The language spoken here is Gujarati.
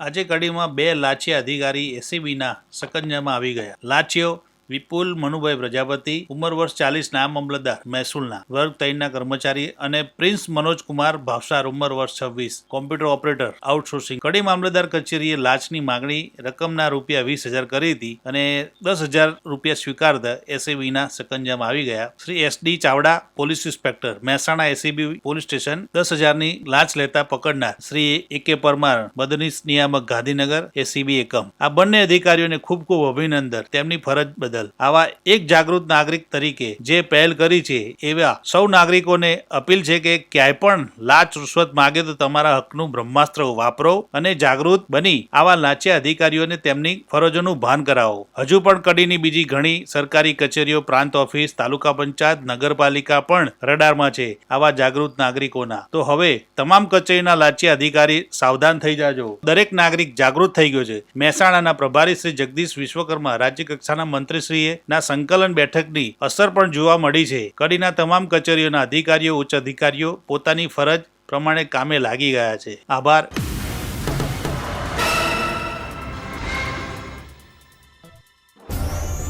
આજે કડીમાં બે લાચી અધિકારી એસીબીના સકંજામાં આવી ગયા. લાંચીઓ વિપુલ મનુભાઈ પ્રજાપતિ, ઉંમર વર્ષ ચાલીસ નામ મામલતદાર મહેસૂલના, વર્ગ ત્રણના કર્મચારી અને પ્રિન્સ મનોજકુમાર ભાવસાર, ઉંમર વર્ષ છવ્વીસ. કોમ્પ્યુટર ઓપરેટર આઉટસોર્સિંગ કડી મામલતદાર કચેરીએ લાંચની માંગણી, રકમના રૂપિયા વીસ હજાર કરી હતી અને દસ હજાર રૂપિયા સ્વીકારતા એસીબીના સકંજામાં આવી ગયા. Shri S D Chavda, police inspector. Mehsana ACB police station, દસ હજારની લાંચ લેતા પકડનાર શ્રી એ કે પરમાર બદનીશ નિયામક ગાંધીનગર એસીબી એકમ. આ બંને અધિકારીઓને ખૂબ ખૂબ અભિનંદન. તેમની ફરજ બદલ આવા એક જાગૃત નાગરિક તરીકે જે પહેલ કરી છે, એવા સૌ નાગરિકોને અપીલ છે કે ક્યાંય પણ લાચ રૂશ્વત માગે તો તમારા હકનું બ્રહ્માસ્ત્ર વાપરો અને જાગૃત બની આવા લાંચિયા અધિકારીઓને તેમની ફરજોનું ભાન કરાવો. હજુ પણ કડીની બીજી ઘણી સરકારી કચેરીઓ, પ્રાંત ઓફિસ, તાલુકા પંચાયત, નગરપાલિકા પણ રડારમાં છે આવા જાગૃત નાગરિકોના. તો હવે તમામ કચેરીના લાંચિયા અધિકારી સાવધાન થઈ જાજો. દરેક નાગરિક જાગૃત થઈ ગયો છે. મહેસાણાના પ્રભારી શ્રી જગદીશ વિશ્વકર્મા રાજ્ય કક્ષાના મંત્રીશ્રીએ ના સંકલન બેઠકની અસર પણ જોવા મળી છે. કડીના તમામ કચેરીઓના અધિકારીઓ, ઉચ્ચ અધિકારીઓ પોતાની ફરજ પ્રમાણે કામે લાગી ગયા છે. આભાર.